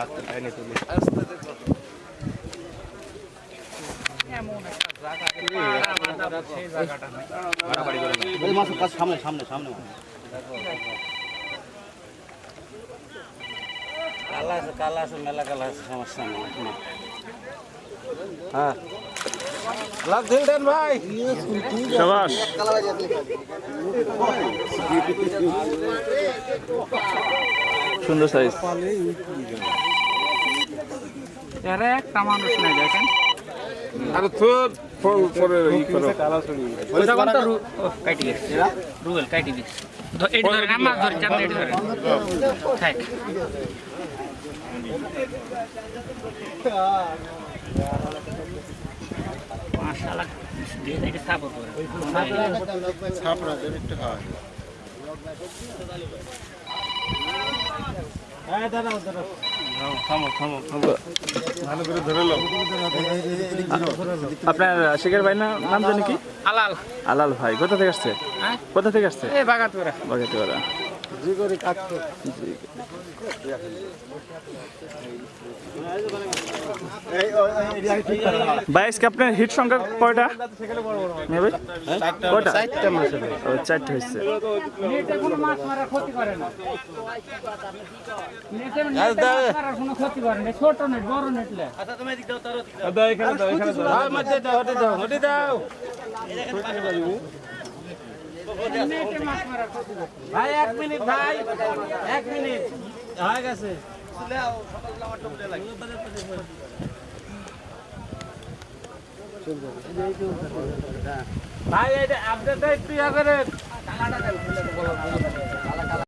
আস্তে টাইনে তুলি মাছের কাছে সামনে সামনে সামনে। কালা আছে কালা আছে মেলা কালা আছে সমস্যা নেই হ্যাঁ লাভ দিল দেন ভাই সাবাস সুন্দর সাইজ এর একটা মানুষ নাই দেখেন। আরে তোর পরে ই করো। কালা ছড়ি তখন তো রু- ও, কাটি গেছে কাটি দিস এটি ধরে আমার ধরে চাপ এটি ধরে। থাক। মাশাআল্লাহ দিয়ে এটা সাপোর্ট করে ধরে আপনার শেখের ভাই না নাম জানি কি? আলাল। আলাল ভাই কোথা থেকে আসছে? হ্যাঁ? কোথা থেকে আসছে? বাগাতুরা বাগাতুরা আজকে আপনার হিট সংখ্যা কয়টা? কয়টা? চারটা মাছের চারটে হচ্ছে নেটে কোনো মাছ মারার ক্ষতি করে না। নেটে নেটে মাছ মারার কোনো ক্ষতি করে না। ছোট নেট বড় নেট দাও। ভাই এক মিনিট ভাই। এক মিনিট। হয়ে গেছে। ভাই এটা আপডেট একটু ইয়া করেন